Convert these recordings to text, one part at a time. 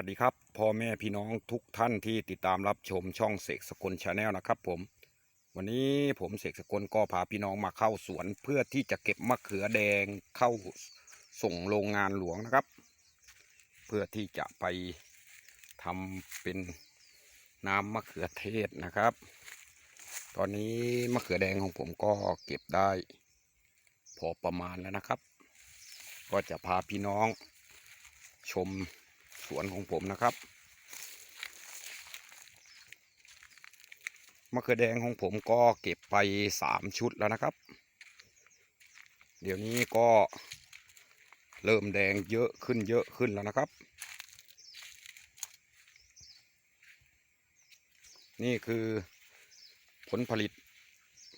วัสดีครับพ่อแม่พี่น้องทุกท่านที่ติดตามรับชมช่องเสกสกลชาแนลนะครับผม วันนี้ผมเสกสกลก็พาพี่น้องมาเข้าสวน เพื่อที่จะเก็บมะเขือแดงเข้าส่งโรงงานหลวงนะครับ เพื่อที่จะไปทำเป็นน้ำมะเขือเทศนะครับ ตอนนี้มะเขือแดงของผมก็เก็บได้ พอประมาณแล้วนะครับ ก็จะพาพี่น้องชม สวนของผมนะครับมะเขือแดงของผมก็เก็บไปสามชุดแล้วนะครับ เดี๋ยวนี้ก็เริ่มแดงเยอะขึ้นเยอะขึ้นแล้วนะครับ นี่คือผลผลิต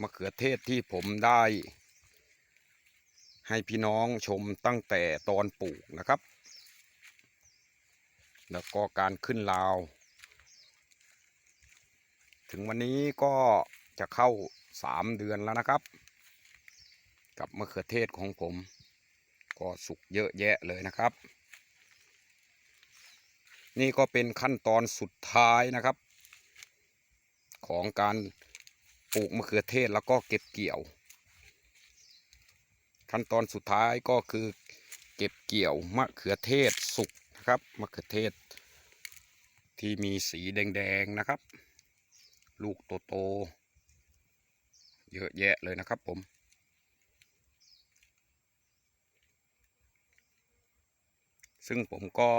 มะเขือเทศที่ผมได้ ให้พี่น้องชมตั้งแต่ตอนปลูกนะครับ แล้วก็การขึ้นราว ถึงวันนี้ก็จะเข้าสามเดือนแล้วนะครับ กับมะเขือเทศของผม ก็สุกเยอะแยะเลยนะครับ นี่ก็เป็นขั้นตอนสุดท้ายนะครับ ของการปลูกมะเขือเทศแล้วก็เก็บเกี่ยว ขั้นตอนสุดท้ายก็คือเก็บเกี่ยวมะเขือเทศสุก นะครับมะเขือเทศ ที่มีสีแดงๆนะครับ ลูกโตๆเยอะแยะเลยนะครับผม ซึ่งผมก็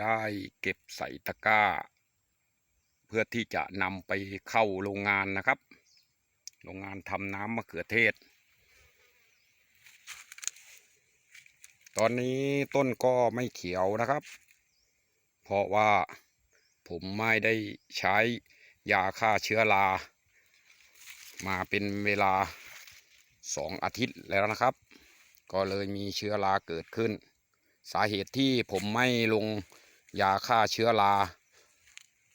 ได้เก็บใส่ตะกร้า เพื่อที่จะนำไปเข้าโรงงานนะครับ โรงงานทำน้ำมะเขือเทศ ตอนนี้ต้นก็ไม่เขียวนะครับ เพราะว่าผมไม่ได้ใช้ยาฆ่าเชื้อรา มาเป็นเวลาสองอาทิตย์แล้วนะครับ ก็เลยมีเชื้อราเกิดขึ้น สาเหตุที่ผมไม่ลงยาฆ่าเชื้อรา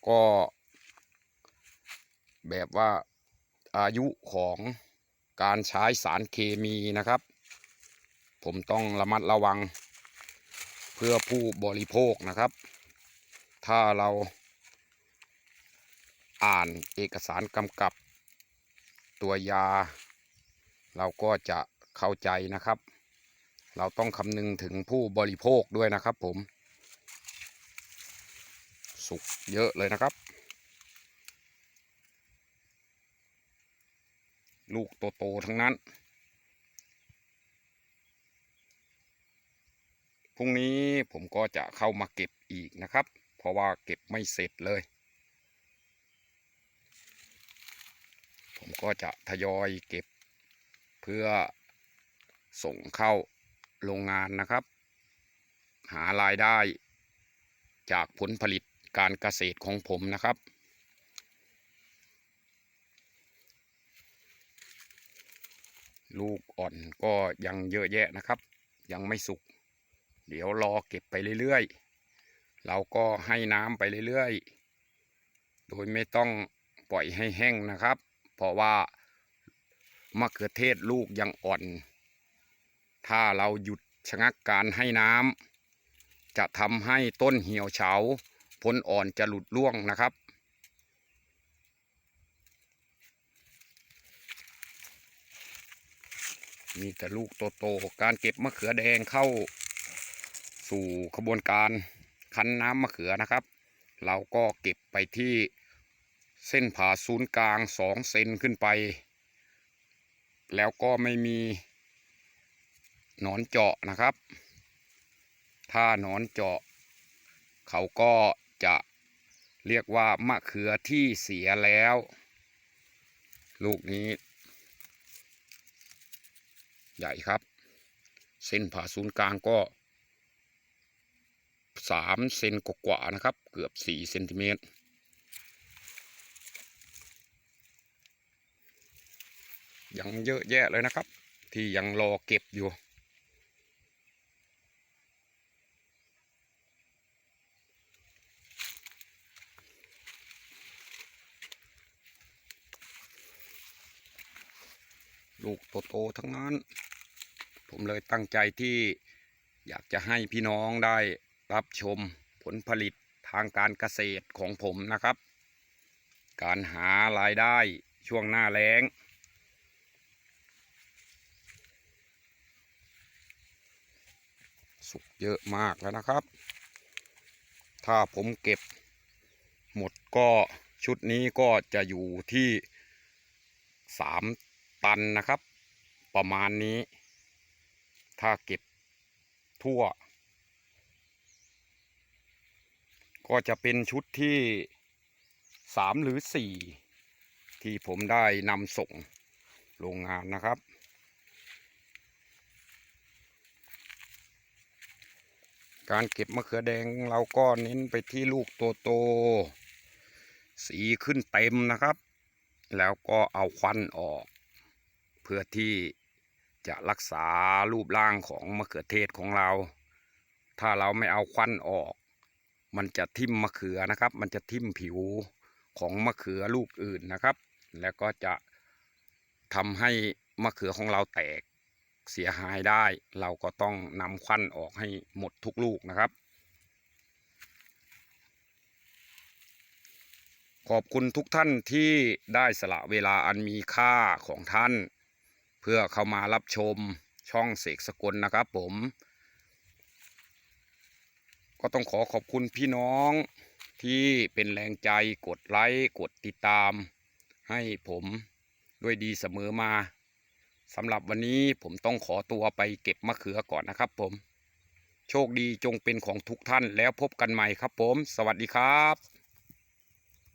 ก็ แบบว่าอายุของการใช้สารเคมีนะครับ ผมต้องระมัดระวัง เพื่อผู้บริโภคนะครับ ถ้าเราอ่านเอกสารกำกับ ตัวยา เราก็จะเข้าใจนะครับ เราต้องคำนึงถึงผู้บริโภคด้วยนะครับผม สุกเยอะเลยนะครับ ลูกโตๆทั้งนั้น พรุ่งนี้ผมก็จะเข้ามาเก็บอีกนะครับ เพราะว่าเก็บไม่เสร็จเลย ผมก็จะทยอยเก็บเพื่อส่งเข้าโรงงานนะครับ หารายได้จากผลผลิตการเกษตรของผมนะครับลูกอ่อนก็ยังเยอะแยะนะครับ ยังไม่สุก เดี๋ยวรอเก็บไปเรื่อยๆ เราก็ให้น้ำไปเรื่อยๆ โดยไม่ต้องปล่อยให้แห้งนะครับ เพราะว่ามะเขือเทศลูกยังอ่อน ถ้าเราหยุดชะงักการให้น้ำจะทำให้ต้นเหี่ยวเฉาผลอ่อนจะหลุดร่วงนะครับมีแต่ลูกโตๆการเก็บมะเขือแดงเข้า สู่ขบวนการคั้นน้ำมะเขือนะครับ เราก็เก็บไปที่เส้นผ่าศูนย์กลางสองเซนขึ้นไป แล้วก็ไม่มีหนอนเจาะนะครับ ถ้าหนอนเจาะ เขาก็จะเรียกว่ามะเขือที่เสียแล้ว ลูกนี้ ใหญ่ครับ เส้นผ่าศูนย์กลางก็ สามเซนกว่าๆนะครับ เกือบสี่เซนติเมตรยังเยอะแยะเลยนะครับ ที่ยังรอเก็บอยู่ ลูกโตๆทั้งนั้น ผมเลยตั้งใจที่อยากจะให้พี่น้องได้ รับชมผลผลิตทางการเกษตรของผมนะครับ การหารายได้ช่วงหน้าแล้ง สุกเยอะมากแล้วนะครับ ถ้าผมเก็บหมดก็ชุดนี้ก็จะอยู่ที่สามตันนะครับ ประมาณนี้ ถ้าเก็บทั่ว ก็จะเป็นชุดที่สามหรือสี่ที่ผมได้นำส่งโรงงานนะครับ การเก็บมะเขือแดงเราก็เน้นไปที่ลูกโตๆสีขึ้นเต็มนะครับ แล้วก็เอาควันออก เพื่อที่จะรักษารูปร่างของมะเขือเทศของเรา ถ้าเราไม่เอาควันออก มันจะทิ่มมะเขือนะครับ มันจะทิ่มผิวของมะเขือลูกอื่นนะครับ แล้วก็จะทำให้มะเขือของเราแตกเสียหายได้ เราก็ต้องนำควันออกให้หมดทุกลูกนะครับ ขอบคุณทุกท่านที่ได้สละเวลาอันมีค่าของท่าน เพื่อเข้ามารับชมช่องเสกสกลนะครับผม ก็ต้องขอขอบคุณพี่น้องที่เป็นแรงใจกดไลค์กดติดตาม ให้ผมด้วยดีเสมอมาสำหรับวันนี้ผมต้องขอตัวไปเก็บมะเขือก่อนนะครับผม โชคดีจงเป็นของทุกท่านแล้วพบกันใหม่ครับผม สวัสดีครับ